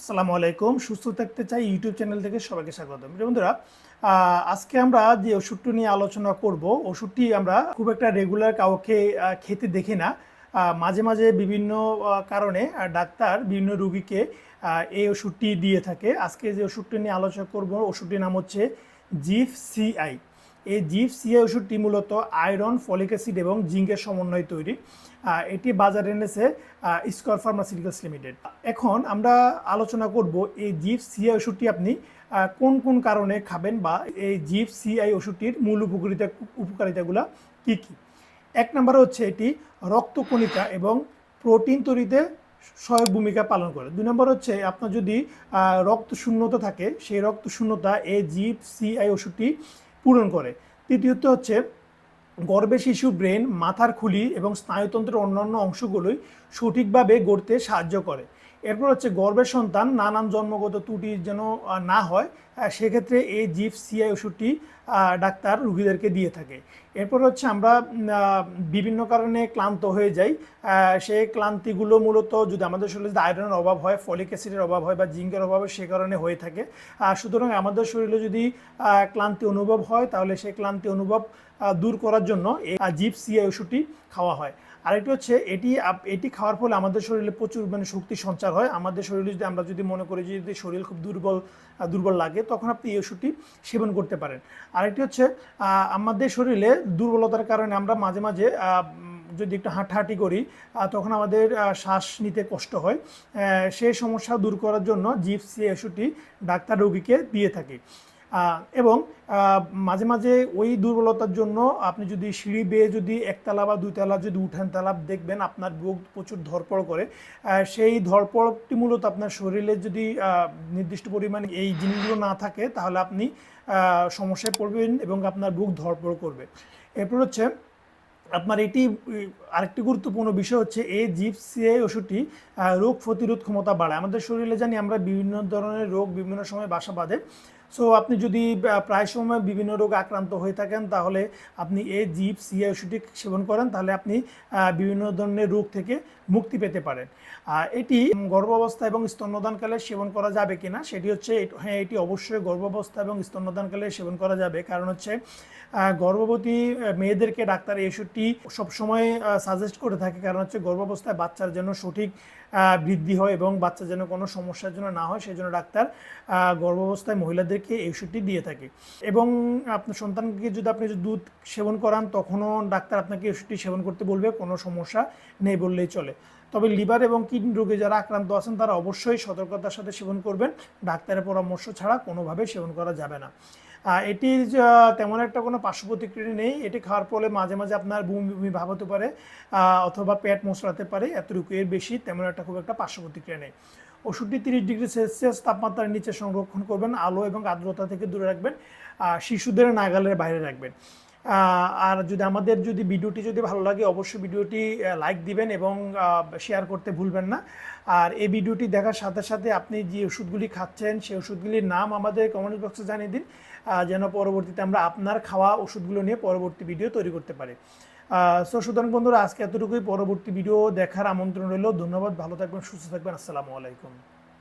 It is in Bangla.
আসসালামু আলাইকুম। সুস্থ থাকতে চাই ইউটিউব চ্যানেল থেকে সবাইকে স্বাগত বন্ধুরা আজকে আমরা যে ওষুধটি নিয়ে আলোচনা করব, ওষুধটি আমরা খুব একটা রেগুলার কাউকে খেতে দেখি না। মাঝে মাঝে বিভিন্ন কারণে ডাক্তার বিভিন্ন রুগীকে এই ওষুধটি দিয়ে থাকে। আজকে যে ওষুধটি নিয়ে আলোচনা করব, ওষুধটির নাম হচ্ছে জিফ সিআই এই জিফ সিআই ওষুধটি মূলত আয়রন, ফলিক অ্যাসিড এবং জিঙ্কের সমন্বয়ে তৈরি। এটি বাজারে এনেছে স্কোয়ার ফার্মাসিউটিক্যালস লিমিটেড। এখন আমরা আলোচনা করব এই জিফ সিআই ওষুধটি আপনি কোন কোন কারণে খাবেন বা এই জিফ সিআই ওষুধটির মূল উপকারিতা, উপকারিতাগুলো কী কী? এক নম্বর হচ্ছে এটি রক্তকণিকা এবং প্রোটিন তৈরিতে সহায়ক ভূমিকা পালন করে। দুই নম্বর হচ্ছে আপনার যদি রক্ত শূন্যতা থাকে, সেই রক্ত শূন্যতা এই জিপ সিআই ওষুধটি পূরণ করে। তৃতীয়ত হচ্ছে গর্বে শিশু ব্রেন, মাথার খুলি এবং স্নায়ুতন্ত্রের অন্যান্য অংশগুলোই সঠিকভাবে গড়তে সাহায্য করে। এরপর হচ্ছে গর্ভের সন্তান, নানান জন্মগত ত্রুটি যেন না হয় সেক্ষেত্রে এই জিপ সিআই ওষুধটি ডাক্তার রুগীদেরকে দিয়ে থাকে। এরপর হচ্ছে আমরা বিভিন্ন কারণে ক্লান্ত হয়ে যাই। সেই ক্লান্তিগুলো মূলত যদি আমাদের শরীরে যদি আয়রনের অভাব হয়, ফলিক অ্যাসিডের অভাব হয় বা জিঙ্কের অভাব হয় সে কারণে হয়ে থাকে। সুতরাং আমাদের শরীরে যদি ক্লান্তি অনুভব হয়, তাহলে সেই ক্লান্তি অনুভব দূর করার জন্য এই জিপ সিআই ওষুধটি খাওয়া হয়। আরেকটি হচ্ছে এটি এটি খাওয়ার ফলে আমাদের শরীরে প্রচুর মানে শক্তি সঞ্চার হয়। আমাদের শরীরে যদি আমরা যদি মনে করি যদি শরীর খুব দুর্বল দুর্বল লাগে, তখন আপনি এই ওষুধটি সেবন করতে পারেন। আরেকটি হচ্ছে আমাদের শরীরে দুর্বলতার কারণে আমরা মাঝে মাঝে যদি একটু হাঁটাহাঁটি করি তখন আমাদের শ্বাস নিতে কষ্ট হয়। সেই সমস্যা দূর করার জন্য জিপসি ওষুধটি ডাক্তার রোগীকে দিয়ে থাকে। এবং মাঝে মাঝে ওই দুর্বলতার জন্য আপনি যদি সিঁড়ি বেয়ে যদি একতলা বা দুইতলা যদি উঠান তালা দেখবেন, আপনার বুক প্রচুর ধরপড় করে। সেই ধরপড়টি মূলত আপনার শরীরে যদি নির্দিষ্ট পরিমাণে এই জিনিসগুলো না থাকে, তাহলে আপনি সমস্যায় পড়বেন এবং আপনার বুক ধরপড় করবে। এরপর হচ্ছে, আপনার এটি আরেকটি গুরুত্বপূর্ণ বিষয় হচ্ছে, এই জিপসিআই ওষুধটি রোগ প্রতিরোধ ক্ষমতা বাড়ায়। আমাদের শরীরে জানি আমরা বিভিন্ন ধরনের রোগ বিভিন্ন সময় বাসা বাঁধে। সো আপনি যদি প্রায় সময় বিভিন্ন রোগ আক্রান্ত হয়ে থাকেন, তাহলে আপনি এই জিপ সিআই ওষুধটি সেবন করেন, তাহলে আপনি বিভিন্ন ধরনের রোগ থেকে মুক্তি পেতে পারেন। এটি গর্ভাবস্থা এবং স্তন্যদানকালে সেবন করা যাবে কি না সেটি হচ্ছে হ্যাঁ এটি অবশ্যই গর্ভাবস্থা এবং স্তন্যদানকালে সেবন করা যাবে। কারণ হচ্ছে গর্ভবতী মেয়েদেরকে ডাক্তার এই ওষুধটি সবসময় সাজেস্ট করে থাকে। কারণ হচ্ছে, গর্ভাবস্থায় বাচ্চার যেন সঠিক বৃদ্ধি হয় এবং বাচ্চা যেন কোনো সমস্যার জন্য না হয় সেই জন্য ডাক্তার গর্ভাবস্থায় গর্ভাবস্থায় মহিলাদেরকে এই ওষুধটি দিয়ে থাকে। এবং আপনার সন্তানকে যদি আপনি দুধ সেবন করান, তখনও ডাক্তার আপনাকে ওষুধটি সেবন করতে বলবে, কোনো সমস্যা নেই বললেই চলে। তবে লিভার এবং কিডনি রোগে যারা আক্রান্ত আছেন, তারা অবশ্যই সতর্কতার সাথে সেবন করবেন। ডাক্তারের পরামর্শ ছাড়া কোনোভাবে সেবন করা যাবে না। এটির তেমন একটা কোনো পার্শ্ব প্রতিক্রিয়া নেই। এটি খাওয়ার ফলে মাঝে মাঝে আপনার বমি বমি ভাব হতে পারে অথবা পেট মশলাতে পারে এতটুকু এর বেশি, তেমন একটা খুব একটা পার্শ্ব প্রতিক্রিয়া নেই। ওষুধটি তিরিশ ডিগ্রি সেলসিয়াস তাপমাত্রার নিচে সংরক্ষণ করবেন, আলো এবং আর্দ্রতা থেকে দূরে রাখবেন শিশুদের নাগালের বাইরে রাখবেন। আর যদি আমাদের যদি ভিডিওটি যদি ভালো লাগে, অবশ্যই ভিডিওটি লাইক দিবেন এবং শেয়ার করতে ভুলবেন না। আর এই ভিডিওটি দেখার সাথে সাথে আপনি যে ওষুধগুলি খাচ্ছেন, সেই ওষুধগুলির নাম আমাদের কমেন্ট বক্সে জানিয়ে দিন যেন পরবর্তীতে আমরা আপনার খাওয়া ওষুধগুলো নিয়ে পরবর্তী ভিডিও তৈরি করতে পারি। সো সুতরাং বন্ধুরা, আজকে এতটুকুই। পরবর্তী ভিডিও দেখার আমন্ত্রণ রইল। ধন্যবাদ, ভালো থাকবেন, সুস্থ থাকবেন। আসসালামু আলাইকুম।